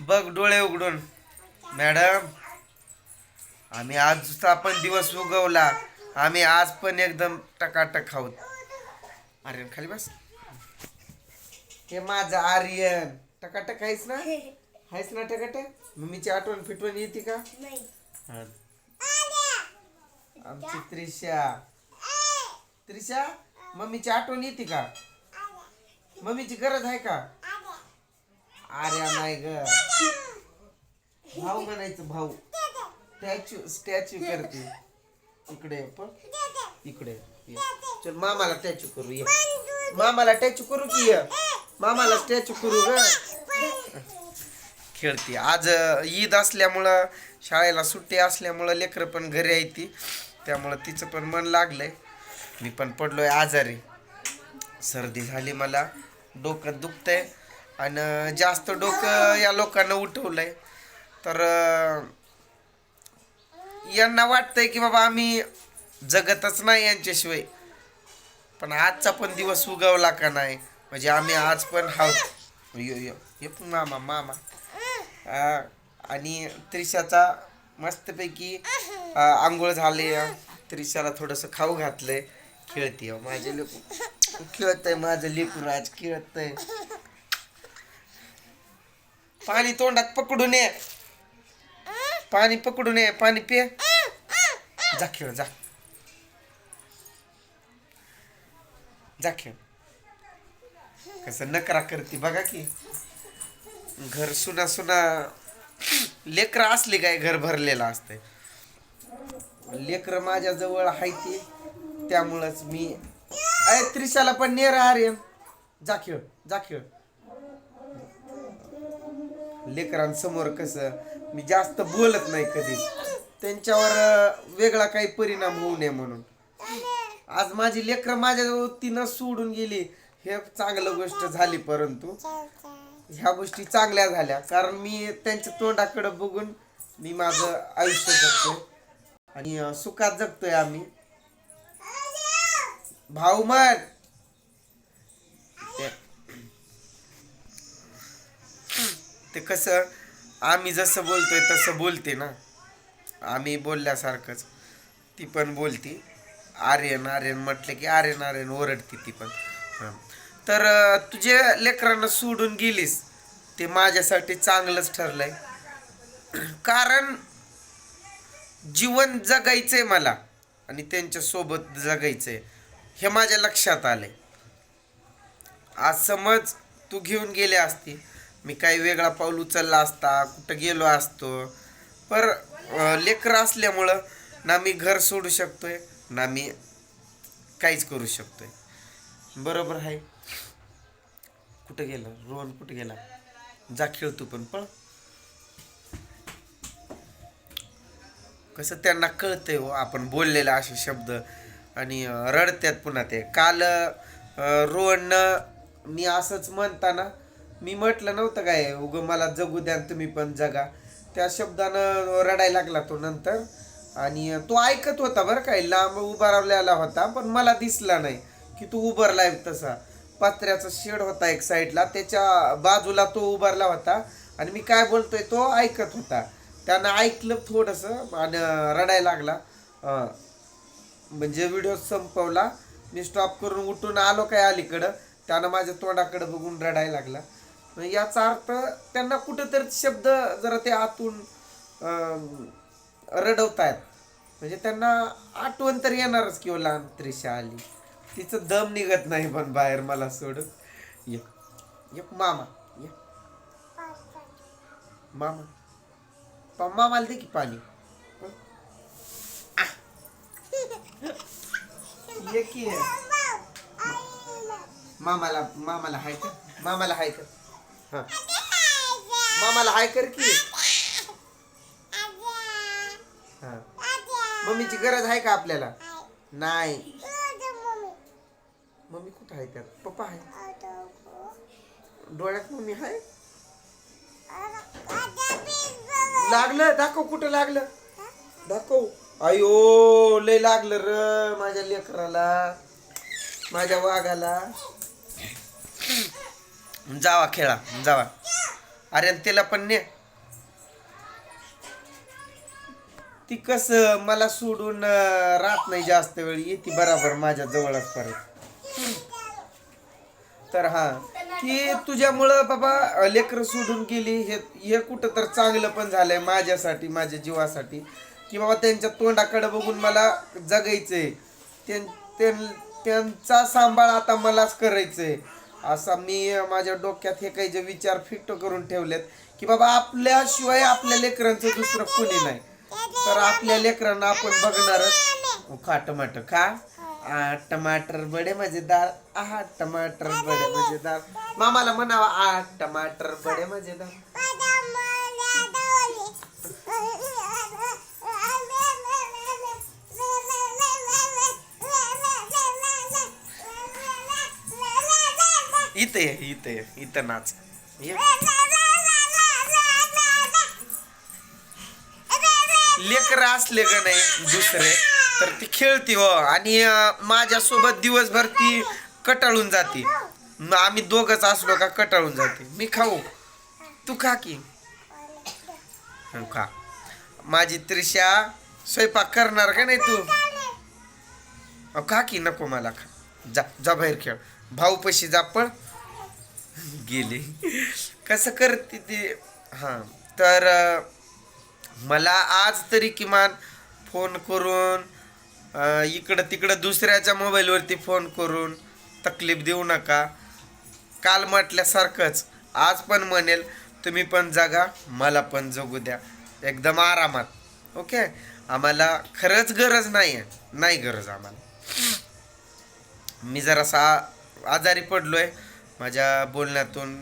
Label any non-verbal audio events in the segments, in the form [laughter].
बघ डोळे उघडून. मॅडम आम्ही आज पण दिवस उगवला. आम्ही आज पण एकदम टकाटक खाऊत आर्यन खाली बस. हे माझं आर्यन. टकाटक आहेस ना? [laughs] आहेस ना टकाटक? मम्मीची आठवण फिटवण येते का? हा. आमची त्रिशा. त्रिशा मम्मीची आठवण येते का? मम्मीची गरज आहे का? अरे नाही ग. भाऊ म्हणायचं भाऊ. स्टॅच्यू स्टॅच्यू करते. इकडे पण. इकडे ये. चल मामाला स्टॅच्यू करू ये. मामाला स्टॅच्यू करू की ये? मामाला स्टॅच्यू करू ग. खेळते. आज अ, ईद असल्यामुळं शाळेला सुट्टी असल्यामुळं लेकरं पण घरी आहे ती. त्यामुळं तिचं पण मन लागलंय. मी पण पडलोय आजारी. सर्दी झाली मला. डोकं दुखतंय. आणि जास्त डोकं या लोकांना उठवलंय. तर यांना वाटतंय की बाबा आम्ही जगतच नाही यांच्याशिवाय. पण आजचा पण दिवस उगवला का नाही? म्हणजे आम्ही आज पण आहोत. यो यो ये पण मामा मामा. आणि त्रिशाचा मस्तपैकी आंघोळ झाले. त्रिशाला थोडंसं खाऊ घातलंय. खेळते हो, माझे लेकू खेळत आहे माझं लेकरू आज खेळतंय. पाणी तोंडात पकडून ये. पाणी पकडून ये पाणी पे. जा खेळ जा. जा खेळ. कसं नकरा करते बघा की. घर सुना सुना लेकर असले काय घर भरलेलं असतंय. लेकर माझ्या जवळ आहे ते त्यामुळंच मी अय त्रिशाला पण नेर आर्यन. जा खेळ जा खेळ. लेकरांसमोर कसं मी जास्त बोलत नाही कधी त्यांच्यावर वेगळा काही परिणाम होऊ नये म्हणून. आज माझी लेकरं माझ्या तिनं सोडून गेली हे चांगलं गोष्ट झाली परंतु ह्या गोष्टी चांगल्या झाल्या. कारण मी त्यांच्या तोंडाकडे बघून मी माझं आयुष्य जगतोय. आणि सुखात जगतोय आम्ही. भाऊ मग ते कसं आम्ही जसं बोलतोय तसं बोलते ना. आम्ही बोलल्यासारखंच ती पण बोलती. आर्यन आर्यन म्हटलं की आर्यन आर्यन ओरडती ती पण. तर तुझे लेकरांना सोडून गेलीस ते माझ्यासाठी चांगलंच ठरलंय. कारण जीवन जगायचंय मला आणि त्यांच्यासोबत जगायचंय. हे माझ्या लक्षात आलंय. आज समज तू घेऊन गेले असती मी काही वेगळा पाऊल उचलला असता कुठं गेलो असतो. पर लेकर लेकरं असल्यामुळं ना मी घर सोडू शकतोय ना मी काहीच करू शकतोय. बरोबर आहे. कुठं गेला? रोहन कुठं गेला? जा खेळ तू पण पळ. कसं त्यांना कळतंय हो आपण बोललेला असे शब्द आणि रडत्यात पुन्हा ते. काल रोहन मी असंच म्हणताना मी म्हटलं नव्हतं काय उग मला जगू द्या तुम्ही पण जगा. त्या शब्दानं रडायला लागला तो नंतर. आणि तो ऐकत होता बरं काय लांब उभारवलेला होता पण मला दिसला नाही की तू उभारलाय तसा. पत्र्याचा शेड होता एक साईडला त्याच्या बाजूला तो उभारला होता. आणि मी काय बोलतोय तो ऐकत होता. त्यानं ऐकलं थोडंसं आणि रडायला लागला. म्हणजे व्हिडिओ संपवला. मी स्टॉप करून उठून आलो काय अलीकडं. त्यानं माझ्या तोंडाकडं बघून रडायला लागला. याचा अर्थ त्यांना कुठंतरी शब्द जरा ते आतून रडवतायत. म्हणजे त्यांना आठवण तर येणारच किंवा लहान त्रिशा आली. तिचं दम निघत नाही पण बाहेर मला सोडून. ये. ये मामा. ये. मामा. पा मामाला दे की पाणी. ये की मामाला मामाला हाय मामाला हाय हा. मामाला हाय कर की. हा. मम्मीची गरज आहे का आपल्याला? नाही. मम्मी. कुठं आहे त्यात? पप्पा आहे. डोळ्यात मम्मी आहे? लागलं दाखव कुठं लागलं. दाखव. अयो लय लागलं र माझ्या लेकराला माझ्या वाघाला. जावा खेळा. जावा. अरे आणि तिला पण ने. ती कसं मला सोडून राहत नाही जास्त वेळ. येते बराबर माझ्या जवळच परत. तर हा. की तुझ्यामुळं बाबा लेकरं सोडून गेली. हे हे कुठं तर चांगलं पण झालंय माझ्यासाठी माझ्या जीवासाठी. की बाबा त्यांच्या तोंडाकडे बघून मला जगायचंय. त्यां- त्यांचा सांभाळ आता मलाच करायचंय. असा मी माझ्या डोक्यात हे काही जे विचार फिट करून ठेवलेत की बाबा आपल्याशिवाय आपल्या लेकरांचं दुसरं कोणी नाही. तर आपल्या लेकरांना आपण बघणारच. खा टमाटर खा. आ टमाटर बडे मजेदार. आहा टमाटर बडे मजेदार. मामाला म्हणावा आ टमाटर बडे मजेदार. इथं ये इथं ये इथं नाच. लेकरं लेकर असले का नाही दुसरे? तर ती खेळती हो. आणि माझ्यासोबत दिवसभर ती कटाळून जाते. मग आम्ही दोघच असलो का कटाळून जाते. मी खाऊ. तू खा की. हो, खा. माझी त्रिशा स्वयंपाक करणार का नाही तू? अहो, खा की नको मला खा. जा जा बाहेर खेळ. भाऊ पशी जा पण गेली. कसं करते ते? हां. तर मला आज तरी किमान फोन करून इकडं तिकडं दुसऱ्याच्या मोबाईलवरती फोन करून तकलीफ देऊ नका. काल म्हटल्यासारखंच आज पण म्हणेल तुम्ही पण जगा मला पण जगू द्या. एकदम आरामात. ओके? आम्हाला खरंच गरज नाही आहे नाही गरज आम्हाला. मी जरासा आजारी पडलोय. माझ्या बोलण्यातून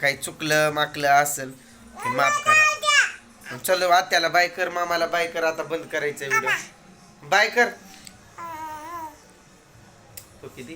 काही चुकलं माकलं असेल ते माफ करा. चलो आत्याला बाय कर मामाला बाय कर आता बंद करायचं व्हिडिओ बाय कर. तो किती?